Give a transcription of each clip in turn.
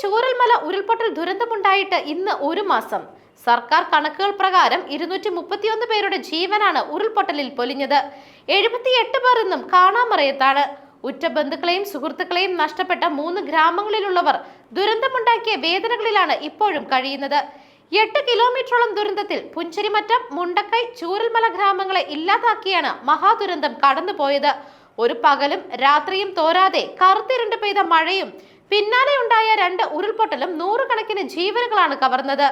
ചൂരൽമല ഉരുൾപൊട്ടൽ ദുരന്തമുണ്ടായിട്ട് ഇന്ന് ഒരു മാസം. സർക്കാർ കണക്കുകൾ പ്രകാരം ഇരുന്നൂറ്റി മുപ്പത്തിയൊന്ന് പേരുടെ ജീവനാണ് ഉരുൾപൊട്ടലിൽ പൊലിഞ്ഞത്. എഴുപത്തിയെട്ട് പേർ ഇന്നും കാണാമറയത്താണ്. ഉറ്റ ബന്ധുക്കളെയും സുഹൃത്തുക്കളെയും നഷ്ടപ്പെട്ട മൂന്ന് ഗ്രാമങ്ങളിലുള്ളവർ ദുരന്തമുണ്ടാക്കിയ വേദനകളിലാണ് ഇപ്പോഴും കഴിയുന്നത്. എട്ട് കിലോമീറ്ററോളം ദുരന്തത്തിൽ പുഞ്ചരിമറ്റം മുണ്ടക്കൈ ചൂരൽമല ഗ്രാമങ്ങളെ ഇല്ലാതാക്കിയാണ് മഹാദുരന്തം കടന്നുപോയത്. ഒരു പകലും രാത്രിയും തോരാതെ കറുത്തിരണ്ട് പെയ്ത മഴയും പിന്നാലെ ഉണ്ടായ രണ്ട് ഉരുൾപൊട്ടലും നൂറുകണക്കിന് ജീവനുകളാണ് കവർന്നത്.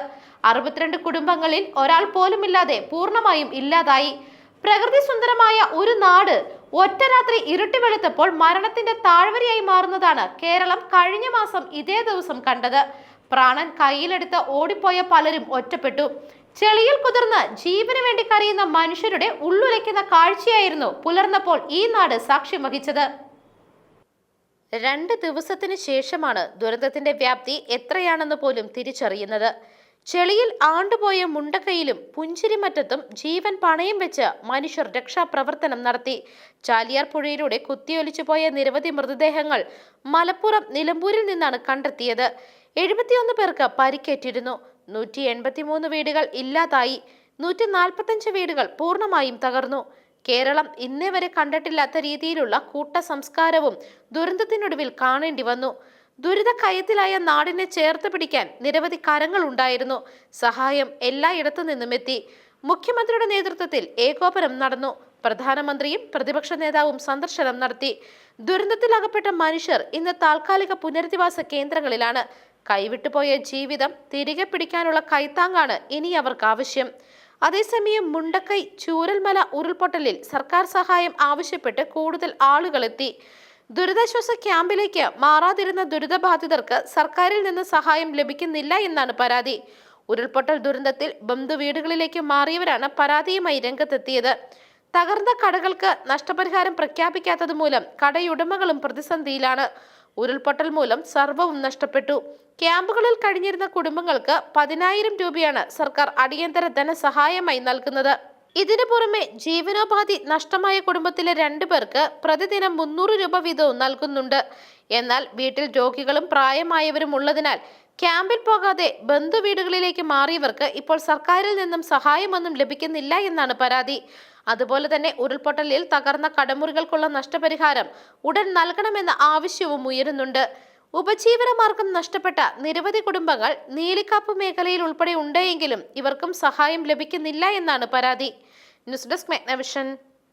അറുപത്തിരണ്ട് കുടുംബങ്ങളിൽ ഒരാൾ പോലുമില്ലാതെ പൂർണമായും ഇല്ലാതായി. പ്രകൃതി സുന്ദരമായ ഒരു നാട് ഒറ്റ രാത്രി ഇരുട്ടി വെളുത്തപ്പോൾ മരണത്തിന്റെ താഴ്വരയായി മാറുന്നതാണ് കേരളം കഴിഞ്ഞ മാസം ഇതേ ദിവസം കണ്ടത്. പ്രാണൻ കയ്യിലെടുത്ത് ഓടിപ്പോയ പലരും ഒറ്റപ്പെട്ടു. ചെളിയിൽ കുതിർന്ന് ജീവന് വേണ്ടി കരയുന്ന മനുഷ്യരുടെ ഉള്ളുലയ്ക്കുന്ന കാഴ്ചയായിരുന്നു പുലർന്നപ്പോൾ ഈ നാട് സാക്ഷ്യം വഹിച്ചത്. രണ്ട് ദിവസത്തിന് ശേഷമാണ് ദുരന്തത്തിന്റെ വ്യാപ്തി എത്രയാണെന്ന് പോലും തിരിച്ചറിയുന്നത്. ചെളിയിൽ ആണ്ടുപോയ മുണ്ടക്കൈയിലും പുഞ്ചിരിമറ്റത്തും ജീവൻ പണയം വെച്ച് മനുഷ്യർ രക്ഷാപ്രവർത്തനം നടത്തി. ചാലിയാർ പുഴയിലൂടെ കുത്തിയൊലിച്ചു പോയ നിരവധി മൃതദേഹങ്ങൾ മലപ്പുറം നിലമ്പൂരിൽ നിന്നാണ് കണ്ടെത്തിയത്. എഴുപത്തിയൊന്ന് പേർക്ക് പരിക്കേറ്റിരുന്നു. നൂറ്റി എൺപത്തിമൂന്ന് വീടുകൾ ഇല്ലാതായി. നൂറ്റി നാൽപ്പത്തഞ്ച് വീടുകൾ പൂർണമായും തകർന്നു. കേരളം ഇന്നേ വരെ കണ്ടിട്ടില്ലാത്ത രീതിയിലുള്ള കൂട്ട സംസ്കാരവും ദുരന്തത്തിനൊടുവിൽ കാണേണ്ടി വന്നു. ദുരിത കയത്തിലായ നാടിനെ ചേർത്ത് പിടിക്കാൻ നിരവധി കരങ്ങൾ ഉണ്ടായിരുന്നു. സഹായം എല്ലായിടത്തു നിന്നും എത്തി. മുഖ്യമന്ത്രിയുടെ നേതൃത്വത്തിൽ ഏകോപനം നടന്നു. പ്രധാനമന്ത്രിയും പ്രതിപക്ഷ നേതാവും സന്ദർശനം നടത്തി. ദുരന്തത്തിലകപ്പെട്ട മനുഷ്യർ ഇന്ന് താൽക്കാലിക പുനരധിവാസ കേന്ദ്രങ്ങളിലാണ്. കൈവിട്ടുപോയ ജീവിതം തിരികെ പിടിക്കാനുള്ള കൈത്താങ്ങാണ് ഇനി അവർക്ക് ആവശ്യം അതേസമയം മുണ്ടക്കൈ ചൂരൽമല ഉരുൾപൊട്ടലിൽ സർക്കാർ സഹായം ആവശ്യപ്പെട്ട് കൂടുതൽ ആളുകളെത്തി. ദുരിതാശ്വാസ ക്യാമ്പിലേക്ക് മാറാതിരുന്ന ദുരിതബാധിതർക്ക് സർക്കാരിൽ നിന്ന് സഹായം ലഭിക്കുന്നില്ല എന്നാണ് പരാതി. ഉരുൾപൊട്ടൽ ദുരന്തത്തിൽ ബന്ധു വീടുകളിലേക്ക് മാറിയവരാണ് പരാതിയുമായി രംഗത്തെത്തിയത്. തകർന്ന കടകൾക്ക് നഷ്ടപരിഹാരം പ്രഖ്യാപിക്കാത്തത് മൂലം കടയുടമകളും പ്രതിസന്ധിയിലാണ്. ഉരുൾപൊട്ടൽ മൂലം സർവവും നഷ്ടപ്പെട്ടു. ക്യാമ്പുകളിൽ കഴിഞ്ഞിരുന്ന കുടുംബങ്ങൾക്ക് പതിനായിരം രൂപയാണ് സർക്കാർ അടിയന്തര ധനസഹായമായി നൽകുന്നത്. ഇതിനു പുറമെ ജീവനോപാധി നഷ്ടമായ കുടുംബത്തിലെ രണ്ടു പേർക്ക് പ്രതിദിനം മുന്നൂറ് രൂപ വീതവും നൽകുന്നുണ്ട്. എന്നാൽ വീട്ടിൽ രോഗികളും പ്രായമായവരും ഉള്ളതിനാൽ ക്യാമ്പിൽ പോകാതെ ബന്ധുവീടുകളിലേക്ക് മാറിയവർക്ക് ഇപ്പോൾ സർക്കാരിൽ നിന്നും സഹായമൊന്നും ലഭിക്കുന്നില്ല എന്നാണ് പരാതി. അതുപോലെ തന്നെ ഉരുൾപൊട്ടലിൽ തകർന്ന കടമുറികൾക്കുള്ള നഷ്ടപരിഹാരം ഉടൻ നൽകണമെന്ന ആവശ്യവും ഉയരുന്നുണ്ട്. ഉപജീവനമാർഗം നഷ്ടപ്പെട്ട നിരവധി കുടുംബങ്ങൾ നീലിക്കാപ്പ് മേഖലയിൽ ഉൾപ്പെടെ ഉണ്ടെങ്കിലും ഇവർക്കും സഹായം ലഭിക്കുന്നില്ല എന്നാണ് പരാതി. News desk മെഗ്നവിഷൻ.